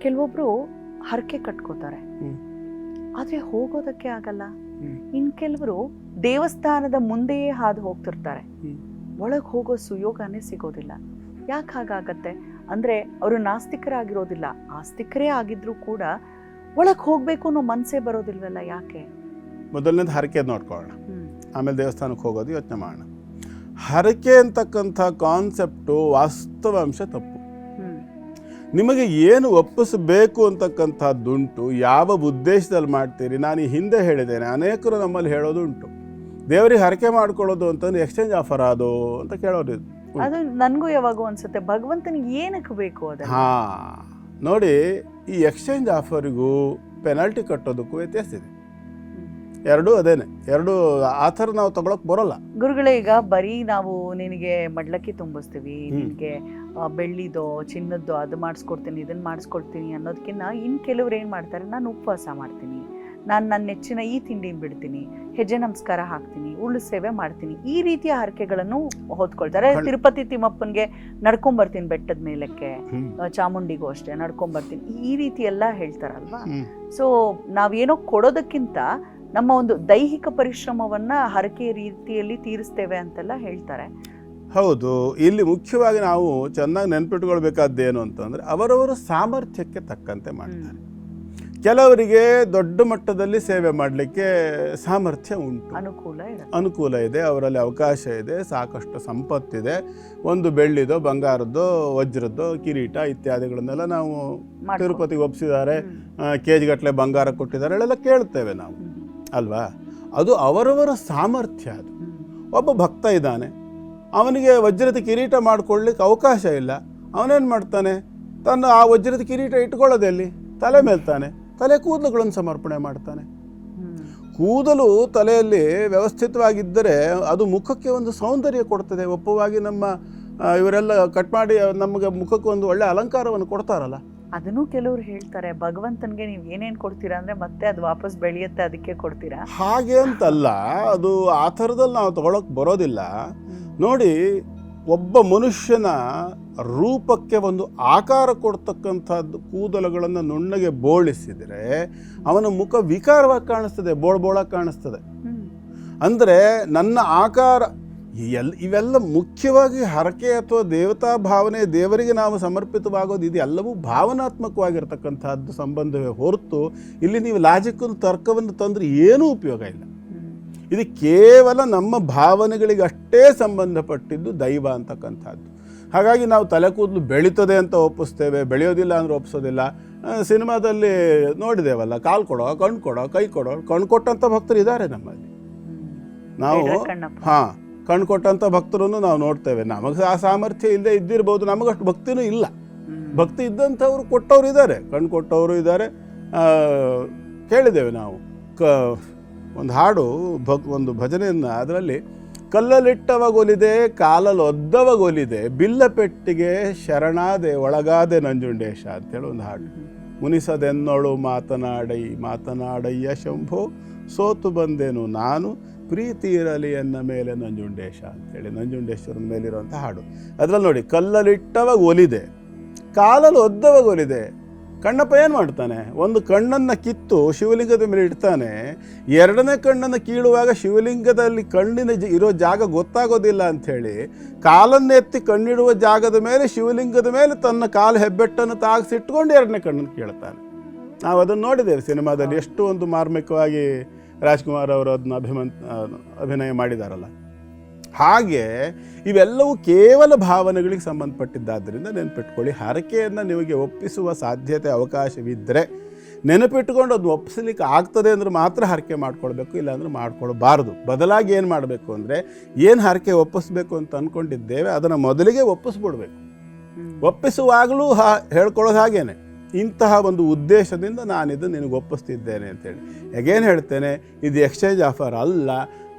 ಕೆಲವೊಬ್ರು ಹರಕೆ ಕಟ್ಕೋತಾರೆ. ಆದ್ರೆ ಹೋಗೋದಕ್ಕೆ ಆಗಲ್ಲ. ಇನ್ ಕೆಲವರು ದೇವಸ್ಥಾನದ ಮುಂದೆಯೇ ಹಾದು ಹೋಗ್ತಿರ್ತಾರೆ. ಒಳಗೆ ಹೋಗೋ ಸುಯೋಗನೇ ಸಿಗೋದಿಲ್ಲ. ಯಾಕೆ ಹಾಗಾಗತ್ತೆ? ಅಂದ್ರೆ ಅವರು ನಾಸ್ತಿಕರಾಗಿರೋದಿಲ್ಲ. ಆಸ್ತಿಕರೇ ಆಗಿದ್ರು ಕೂಡ ಒಳಗೆ ಹೋಗ್ಬೇಕು ಅನ್ನೋ ಮನಸ್ಸೇ ಬರೋದಿಲ್ವಲ್ಲ ಯಾಕೆ? ಮೊದಲನೇದು ಹರಕೆ ನೋಡ್ಕೊಳ್ಳೋಣ. ಆಮೇಲೆ ದೇವಸ್ಥಾನಕ್ಕೆ ಹೋಗೋದು ಯೋಚನೆ ಮಾಡೋಣ. ಹರಕೆ ಅಂತಕ್ಕಂಥ ಕಾನ್ಸೆಪ್ಟು ವಾಸ್ತವಾಂಶ ತಪ್ಪು. ನಿಮಗೆ ಏನು ಒಪ್ಪಿಸಬೇಕು ಅಂತಕ್ಕಂಥದ್ದುಂಟು ಯಾವ ಉದ್ದೇಶದಲ್ಲಿ ಮಾಡ್ತೀರಿ? ನಾನು ಈ ಹಿಂದೆ ಹೇಳಿದ್ದೇನೆ ಅನೇಕರು ನಮ್ಮಲ್ಲಿ ಹೇಳೋದುಂಟು ದೇವರಿಗೆ ಹರಕೆ ಮಾಡ್ಕೊಳ್ಳೋದು ಅಂತಂದ್ರೆ ಎಕ್ಸ್ಚೇಂಜ್ ಆಫರ್ ಅದು ಅಂತ ಕೇಳೋದು. ಅದು ನನಗೂ ಯಾವಾಗೂ ಅನ್ಸುತ್ತೆ ಭಗವಂತನಿಗೆ ಏನಕ್ಕೆ ಬೇಕು ಅದನ್ನ ಹಾ ನೋಡಿ ಈ ಎಕ್ಸ್ಚೇಂಜ್ ಆಫರಿಗೂ ಪೆನಾಲ್ಟಿ ಕಟ್ಟೋದಕ್ಕೂ ವ್ಯತ್ಯಾಸ ಇದೆ. ಎರಡು ಅದೇನೆ ಎರಡು ಆ ಥರ ನಾವು ತಗೊಳಕ್ ಬರೋಲ್ಲ. ಗುರುಗಳೇ ಈಗ ಬರೀ ನಾವು ನಿನಗೆ ಮಡ್ಲಕ್ಕಿ ತುಂಬಿಸ್ತೀವಿ. ನಿನಗೆ ಬೆಳ್ಳಿದೋ ಚಿನ್ನದ್ದು ಅದು ಮಾಡಿಸ್ಕೊಡ್ತೀನಿ ಇದನ್ನು ಮಾಡಿಸ್ಕೊಡ್ತೀನಿ ಅನ್ನೋದಕ್ಕಿಂತ ಇನ್ ಕೆಲವ್ರು ಏನು ಮಾಡ್ತಾರೆ ನಾನು ಉಪವಾಸ ಮಾಡ್ತೀನಿ. ನಾನು ನನ್ನ ನೆಚ್ಚಿನ ಈ ತಿಂಡಿನ ಬಿಡ್ತೀನಿ ಹೆಜ್ಜೆ ನಮಸ್ಕಾರ ಹಾಕ್ತೀನಿ ಉಳ್ಳು ಸೇವೆ ಮಾಡ್ತೀನಿ. ಈ ರೀತಿಯ ಹರಕೆಗಳನ್ನು ಹೊತ್ಕೊಳ್ತಾರೆ. ತಿರುಪತಿ ತಿಮ್ಮಪ್ಪನಿಗೆ ನಡ್ಕೊಂಬರ್ತೀನಿ ಬೆಟ್ಟದ ಮೇಲಕ್ಕೆ ಚಾಮುಂಡಿಗೂ ಅಷ್ಟೇ ನಡ್ಕೊಂಬರ್ತೀನಿ. ಈ ರೀತಿ ಎಲ್ಲ ಹೇಳ್ತಾರಲ್ವಾ. ಸೊ ನಾವೇನೋ ಕೊಡೋದಕ್ಕಿಂತ ನಮ್ಮ ಒಂದು ದೈಹಿಕ ಪರಿಶ್ರಮವನ್ನ ಹರಕೆ ರೀತಿಯಲ್ಲಿ ತೀರಿಸ್ತೇವೆ ಅಂತೆಲ್ಲ ಹೇಳ್ತಾರೆ. ಹೌದು ಇಲ್ಲಿ ಮುಖ್ಯವಾಗಿ ನಾವು ಚೆನ್ನಾಗಿ ನೆನ್ಪಿಟ್ಕೊಳ್ಬೇಕಾದ್ದೇನು ಅಂತಂದರೆ ಅವರವರ ಸಾಮರ್ಥ್ಯಕ್ಕೆ ತಕ್ಕಂತೆ ಮಾಡ್ತಾರೆ. ಕೆಲವರಿಗೆ ದೊಡ್ಡ ಮಟ್ಟದಲ್ಲಿ ಸೇವೆ ಮಾಡಲಿಕ್ಕೆ ಸಾಮರ್ಥ್ಯ ಉಂಟು. ಅನುಕೂಲ ಅನುಕೂಲ ಇದೆ ಅವರಲ್ಲಿ ಅವಕಾಶ ಇದೆ ಸಾಕಷ್ಟು ಸಂಪತ್ತಿದೆ. ಒಂದು ಬೆಳ್ಳಿದೋ ಬಂಗಾರದ್ದೋ ವಜ್ರದ್ದೋ ಕಿರೀಟ ಇತ್ಯಾದಿಗಳನ್ನೆಲ್ಲ ನಾವು ತಿರುಪತಿಗೆ ಒಪ್ಪಿಸಿದ್ದಾರೆ. ಕೆ ಗಟ್ಟಲೆ ಬಂಗಾರ ಕೊಟ್ಟಿದ್ದಾರೆ ಎಲ್ಲ ಕೇಳ್ತೇವೆ ನಾವು. ಅಲ್ವಾ? ಅದು ಅವರವರ ಸಾಮರ್ಥ್ಯ ಅದು. ಒಬ್ಬ ಭಕ್ತ ಇದ್ದಾನೆ ಅವನಿಗೆ ವಜ್ರದ ಕಿರೀಟ ಮಾಡ್ಕೊಳ್ಳಿಕ್ಕೆ ಅವಕಾಶ ಇಲ್ಲ. ಅವನೇನು ಮಾಡ್ತಾನೆ? ತನ್ನ ಆ ವಜ್ರದ ಕಿರೀಟ ಇಟ್ಕೊಳ್ಳೋದಲ್ಲಿ ತಲೆ ಮೇಲೆ ತಾನೆ ತಲೆ ಕೂದಲುಗಳನ್ನು ಸಮರ್ಪಣೆ ಮಾಡ್ತಾನೆ. ಕೂದಲು ತಲೆಯಲ್ಲಿ ವ್ಯವಸ್ಥಿತವಾಗಿದ್ದರೆ ಅದು ಮುಖಕ್ಕೆ ಒಂದು ಸೌಂದರ್ಯ ಕೊಡ್ತದೆ. ಒಪ್ಪವಾಗಿ ನಮ್ಮ ಇವರೆಲ್ಲ ಕಟ್ ಮಾಡಿ ನಮಗೆ ಮುಖಕ್ಕೆ ಒಂದು ಒಳ್ಳೆ ಅಲಂಕಾರವನ್ನು ಕೊಡ್ತಾರಲ್ಲ. ಅದನ್ನು ಕೆಲವರು ಹೇಳ್ತಾರೆ ಭಗವಂತನಿಗೆ ನೀವು ಏನೇನ್ ಕೊಡ್ತೀರಾ ಅಂದ್ರೆ ಮತ್ತೆ ಅದು ವಾಪಸ್ ಬೆಳೆಯುತ್ತೆ ಅದಕ್ಕೆ ಕೊಡ್ತೀರಾ? ಹಾಗೆ ಅಂತಲ್ಲ ಅದು ಆ ಥರದಲ್ಲಿ ನಾವು ತಗೊಳಕ್ ಬರೋದಿಲ್ಲ. ನೋಡಿ ಒಬ್ಬ ಮನುಷ್ಯನ ರೂಪಕ್ಕೆ ಒಂದು ಆಕಾರ ಕೊಡ್ತಕ್ಕಂಥದ್ದು ಕೂದಲುಗಳನ್ನು ನುಣ್ಣಗೆ ಬೋಳಿಸಿದರೆ ಅವನ ಮುಖ ವಿಕಾರವಾಗಿ ಕಾಣಿಸ್ತದೆ ಬೋಳ್ ಬೋಳಾಗಿ ಕಾಣಿಸ್ತದೆ. ಅಂದರೆ ನನ್ನ ಆಕಾರ ಎಲ್ ಇವೆಲ್ಲ ಮುಖ್ಯವಾಗಿ ಹರಕೆ ಅಥವಾ ದೇವತಾ ಭಾವನೆ ದೇವರಿಗೆ ನಾವು ಸಮರ್ಪಿತವಾಗೋದು ಇದು ಎಲ್ಲವೂ ಭಾವನಾತ್ಮಕವಾಗಿರ್ತಕ್ಕಂಥದ್ದು ಸಂಬಂಧವೇ ಹೊರತು ಇಲ್ಲಿ ನೀವು ಲಾಜಿಕ್ಕನ್ನು ತರ್ಕವನ್ನು ತಂದರೆ ಏನೂ ಉಪಯೋಗ ಇಲ್ಲ. ಇದು ಕೇವಲ ನಮ್ಮ ಭಾವನೆಗಳಿಗೆ ಅಷ್ಟೇ ಸಂಬಂಧಪಟ್ಟಿದ್ದು ದೈವ ಅಂತಕ್ಕಂಥದ್ದು. ಹಾಗಾಗಿ ನಾವು ತಲೆ ಕೂದಲು ಬೆಳೀತದೆ ಅಂತ ಒಪ್ಪಿಸ್ತೇವೆ ಬೆಳೆಯೋದಿಲ್ಲ ಅಂದರೆ ಒಪ್ಪಿಸೋದಿಲ್ಲ ಸಿನಿಮಾದಲ್ಲಿ ನೋಡಿದೇವಲ್ಲ ಕಾಲು ಕೊಡೋ ಕಣ್ಣು ಕೊಡೋ ಕೈ ಕೊಡೋ ಕಣ್ಣು ಕೊಟ್ಟಂಥ ಭಕ್ತರು ಇದ್ದಾರೆ ನಮ್ಮಲ್ಲಿ. ನಾವು ಹಾಂ ಕಣ್ಣು ಕೊಟ್ಟಂತ ಭಕ್ತರನ್ನು ನಾವು ನೋಡ್ತೇವೆ. ನಮಗೆ ಆ ಸಾಮರ್ಥ್ಯ ಇಲ್ಲದೆ ಇದ್ದಿರ್ಬೋದು. ನಮಗಷ್ಟು ಭಕ್ತಿನೂ ಇಲ್ಲ. ಭಕ್ತಿ ಇದ್ದಂಥವ್ರು ಕೊಟ್ಟವರು ಇದ್ದಾರೆ. ಕಣ್ಣು ಕೊಟ್ಟವರು ಇದ್ದಾರೆ ಕೇಳಿದ್ದೇವೆ ನಾವು. ಕ, ಒಂದು ಹಾಡು, ಭಕ್, ಒಂದು ಭಜನೆಯನ್ನು. ಅದರಲ್ಲಿ, ಕಲ್ಲಲಿಟ್ಟವಗೊಲಿದೆ ಕಾಲಲ್ಲಿ ಒದ್ದವಗೊಲಿದೆ ಬಿಲ್ಲ ಪೆಟ್ಟಿಗೆ ಶರಣಾದೆ, ಒಳಗಾದೆ ನಂಜುಂಡೇಶ ಅಂತೇಳಿ ಒಂದು ಹಾಡು. ಮುನಿಸದೆನ್ನೋಳು ಮಾತನಾಡೈ, ಮಾತನಾಡಯ್ಯ ಶಂಭೋ, ಸೋತು ಬಂದೆನು ನಾನು ಪ್ರೀತಿ ಇರಲಿ ಎನ್ನ ಮೇಲೆ ನಂಜುಂಡೇಶ ಅಂತೇಳಿ ನಂಜುಂಡೇಶ್ವರನ ಮೇಲಿರುವಂಥ ಹಾಡು. ಅದರಲ್ಲಿ ನೋಡಿ ಕಲ್ಲಲ್ಲಿಟ್ಟವಾಗ ಒಲಿದೆ ಕಾಲಲ್ಲಿ ಒದ್ದವಾಗ ಒಲಿದೆ. ಕಣ್ಣಪ್ಪ ಏನು ಮಾಡ್ತಾನೆ? ಒಂದು ಕಣ್ಣನ್ನು ಕಿತ್ತು ಶಿವಲಿಂಗದ ಮೇಲೆ ಇಡ್ತಾನೆ. ಎರಡನೇ ಕಣ್ಣನ್ನು ಕೀಳುವಾಗ ಶಿವಲಿಂಗದಲ್ಲಿ ಕಣ್ಣಿನ ಇರೋ ಜಾಗ ಗೊತ್ತಾಗೋದಿಲ್ಲ ಅಂಥೇಳಿ ಕಾಲನ್ನು ಎತ್ತಿ ಕಣ್ಣಿಡುವ ಜಾಗದ ಮೇಲೆ, ಶಿವಲಿಂಗದ ಮೇಲೆ ತನ್ನ ಕಾಲು ಹೆಬ್ಬೆಟ್ಟನ್ನು ತಾಗಿಸಿಟ್ಕೊಂಡು ಎರಡನೇ ಕಣ್ಣನ್ನು ಕೇಳ್ತಾನೆ. ನಾವು ಅದನ್ನು ನೋಡಿದ್ದೇವೆ ಸಿನಿಮಾದಲ್ಲಿ ಎಷ್ಟು ಒಂದು ಮಾರ್ಮಿಕವಾಗಿ ರಾಜ್ಕುಮಾರ್ ಅವರು ಅದನ್ನ ಅಭಿಮನ್ ಅಭಿನಯ ಮಾಡಿದಾರಲ್ಲ. ಹಾಗೆ ಇವೆಲ್ಲವೂ ಕೇವಲ ಭಾವನೆಗಳಿಗೆ ಸಂಬಂಧಪಟ್ಟಿದ್ದಾದ್ದರಿಂದ ನೆನಪಿಟ್ಕೊಳ್ಳಿ ಹರಕೆಯನ್ನು ನಿಮಗೆ ಒಪ್ಪಿಸುವ ಸಾಧ್ಯತೆ ಅವಕಾಶವಿದ್ದರೆ ನೆನಪಿಟ್ಟುಕೊಂಡು ಅದು ಒಪ್ಪಿಸಲಿಕ್ಕೆ ಆಗ್ತದೆ ಅಂದ್ರೆ ಮಾತ್ರ ಹರಕೆ ಮಾಡ್ಕೊಳ್ಬೇಕು ಇಲ್ಲಾಂದ್ರೆ ಮಾಡ್ಕೊಳ್ಬಾರ್ದು. ಬದಲಾಗಿ ಏನು ಮಾಡಬೇಕು ಅಂದರೆ ಏನು ಹರಕೆ ಒಪ್ಪಿಸ್ಬೇಕು ಅಂತ ಅಂದ್ಕೊಂಡಿದ್ದೇವೆ ಅದನ್ನು ಮೊದಲಿಗೆ ಒಪ್ಪಿಸ್ಬಿಡ್ಬೇಕು. ಒಪ್ಪಿಸುವಾಗಲೂ ಹಾ ಹೇಳ್ಕೊಳ್ಳೋದು ಹಾಗೇನೆ. ಇಂತಹ ಒಂದು ಉದ್ದೇಶದಿಂದ ನಾನಿದು ನಿನಗೆ ಒಪ್ಪಿಸ್ತಿದ್ದೇನೆ ಅಂತೇಳಿ. ಹೇಗೇನು ಹೇಳ್ತೇನೆ ಇದು ಎಕ್ಸ್ಚೇಂಜ್ ಆಫರ್ ಅಲ್ಲ.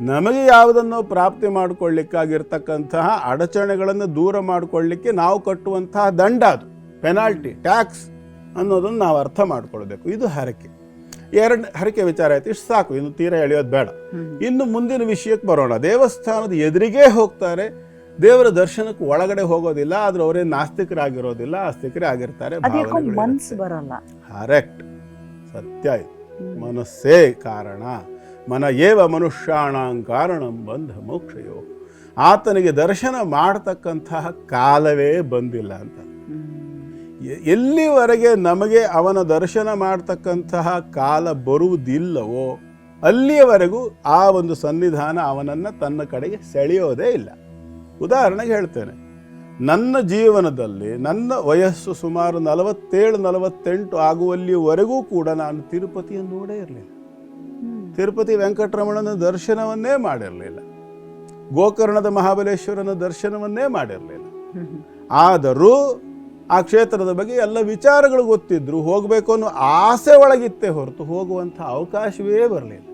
ನಮಗೆ ಯಾವುದನ್ನು ಪ್ರಾಪ್ತಿ ಮಾಡಿಕೊಳ್ಳಿಕ್ಕಾಗಿರ್ತಕ್ಕಂತಹ ಅಡಚಣೆಗಳನ್ನು ದೂರ ಮಾಡಿಕೊಳ್ಳಿಕ್ಕೆ ನಾವು ಕಟ್ಟುವಂತಹ ದಂಡ ಅದು. ಪೆನಾಲ್ಟಿ ಟ್ಯಾಕ್ಸ್ ಅನ್ನೋದನ್ನು ನಾವು ಅರ್ಥ ಮಾಡಿಕೊಳ್ಬೇಕು. ಇದು ಹರಕೆ. ಎರಡು ಹರಕೆ ವಿಚಾರ ಆಯ್ತು ಇಷ್ಟು ಸಾಕು. ಇನ್ನು ತೀರಾ ಎಳೆಯೋದು ಬೇಡ. ಇನ್ನು ಮುಂದಿನ ವಿಷಯಕ್ಕೆ ಬರೋಣ. ದೇವಸ್ಥಾನದ ಎದುರಿಗೇ ಹೋಗ್ತಾರೆ. ದೇವರ ದರ್ಶನಕ್ಕೆ ಒಳಗಡೆ ಹೋಗೋದಿಲ್ಲ ಆದ್ರೆ ಅವರೇ ನಾಸ್ತಿಕರಾಗಿರೋದಿಲ್ಲ ಆಸ್ತಿಕರೇ ಆಗಿರ್ತಾರೆ ಕರೆಕ್ಟ್. ಸತ್ಯ ಮನಸ್ಸೇ ಕಾರಣ. ಮನ ಏವ ಮನುಷ್ಯಾಣಂ ಕಾರಣಂ ಬಂಧ ಮೋಕ್ಷಯೋ. ಆತನಿಗೆ ದರ್ಶನ ಮಾಡತಕ್ಕಂತಹ ಕಾಲವೇ ಬಂದಿಲ್ಲ ಅಂತ. ಎಲ್ಲಿವರೆಗೆ ನಮಗೆ ಅವನ ದರ್ಶನ ಮಾಡ್ತಕ್ಕಂತಹ ಕಾಲ ಬರುವುದಿಲ್ಲವೋ ಅಲ್ಲಿಯವರೆಗೂ ಆ ಒಂದು ಸನ್ನಿಧಾನ ಅವನನ್ನು ತನ್ನ ಕಡೆಗೆ ಸೆಳೆಯೋದೇ ಇಲ್ಲ. ಉದಾಹರಣೆಗೆ ಹೇಳ್ತೇನೆ. ನನ್ನ ಜೀವನದಲ್ಲಿ ನನ್ನ ವಯಸ್ಸು ಸುಮಾರು ನಲವತ್ತೇಳು ನಲವತ್ತೆಂಟು ಆಗುವಲ್ಲಿವರೆಗೂ ಕೂಡ ನಾನು ತಿರುಪತಿಯನ್ನು ನೋಡೇ ಇರಲಿಲ್ಲ. ತಿರುಪತಿ ವೆಂಕಟರಮಣನ ದರ್ಶನವನ್ನೇ ಮಾಡಿರಲಿಲ್ಲ. ಗೋಕರ್ಣದ ಮಹಾಬಲೇಶ್ವರನ ದರ್ಶನವನ್ನೇ ಮಾಡಿರಲಿಲ್ಲ. ಆದರೂ ಆ ಕ್ಷೇತ್ರದ ಬಗ್ಗೆ ಎಲ್ಲ ವಿಚಾರಗಳು ಗೊತ್ತಿದ್ರು ಹೋಗಬೇಕು ಅನ್ನೋ ಆಸೆ ಒಳಗಿತ್ತೇ ಹೊರತು ಹೋಗುವಂಥ ಅವಕಾಶವೇ ಬರಲಿಲ್ಲ.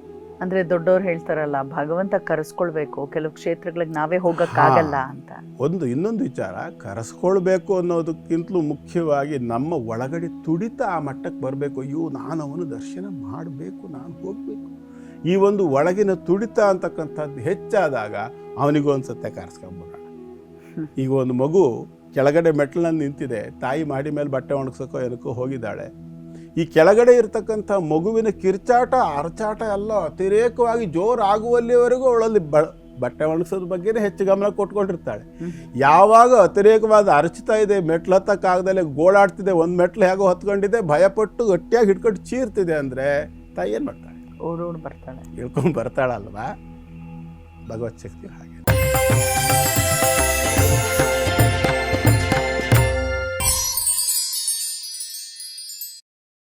ಅಂದ್ರೆ ದೊಡ್ಡವ್ರು ಹೇಳ್ತಾರಲ್ಲ ಭಗವಂತ ಕರೆಸ್ಕೊಳ್ಬೇಕು ಕೆಲವು ಕ್ಷೇತ್ರಗಳಿಗೆ ನಾವೇ ಹೋಗಕ್ಕಾಗಲ್ಲ ಅಂತ. ಒಂದು ಇನ್ನೊಂದು ವಿಚಾರ ಕರೆಸ್ಕೊಳ್ಬೇಕು ಅನ್ನೋದಕ್ಕಿಂತಲೂ ಮುಖ್ಯವಾಗಿ ನಮ್ಮ ಒಳಗಡೆ ತುಡಿತ ಆ ಮಟ್ಟಕ್ಕೆ ಬರಬೇಕು. ಅಯ್ಯೋ ನಾನು ಅವನು ದರ್ಶನ ಮಾಡಬೇಕು ನಾನು ಹೋಗಬೇಕು. ಈ ಒಂದು ಒಳಗಿನ ತುಡಿತ ಅಂತಕ್ಕಂಥದ್ದು ಹೆಚ್ಚಾದಾಗ ಅವನಿಗೂ ಅನ್ಸುತ್ತೆ ಕರೆಸ್ಕೊಂಬಿಡೋಣ ಹ್ಮ್. ಈಗ ಒಂದು ಮಗು ಕೆಳಗಡೆ ಮೆಟ್ಲಲ್ಲಿ ನಿಂತಿದೆ ತಾಯಿ ಮಾಡಿ ಮೇಲೆ ಬಟ್ಟೆ ಒಣಗ್ಸೋಕೋ ಏನಕ್ಕೋ ಹೋಗಿದ್ದಾಳೆ. ಈ ಕೆಳಗಡೆ ಇರತಕ್ಕಂಥ ಮಗುವಿನ ಕಿರ್ಚಾಟ ಅರಚಾಟ ಎಲ್ಲ ಅತಿರೇಕವಾಗಿ ಜೋರಾಗುವಲ್ಲಿವರೆಗೂ ಅವಳಲ್ಲಿ ಬ ಬಟ್ಟೆ ಒಣಗಿಸೋದ್ರ ಬಗ್ಗೆನೇ ಹೆಚ್ಚು ಗಮನ ಕೊಟ್ಕೊಂಡಿರ್ತಾಳೆ. ಯಾವಾಗ ಅತಿರೇಕವಾದ ಅರಚುತ್ತಾ ಇದೆ ಮೆಟ್ಲು ಹತ್ತಕ್ಕಾಗದಲ್ಲೇ ಗೋಳಾಡ್ತಿದೆ ಒಂದು ಮೆಟ್ಲು ಹೇಗೋ ಹತ್ಕೊಂಡಿದೆ ಭಯಪಟ್ಟು ಗಟ್ಟಿಯಾಗಿ ಹಿಡ್ಕೊಂಡು ಚೀರ್ತಿದೆ ಅಂದರೆ ತಾಯಿ ಏನು ಮಾಡ್ತಾಳೆ? ಓಡೋಡ್ ಬರ್ತಾಳೆ. ಇಳ್ಕೊಂಡು ಬರ್ತಾಳಲ್ವಾ? ಭಗವತ್ ಶಕ್ತಿ ಹಾಗೆ.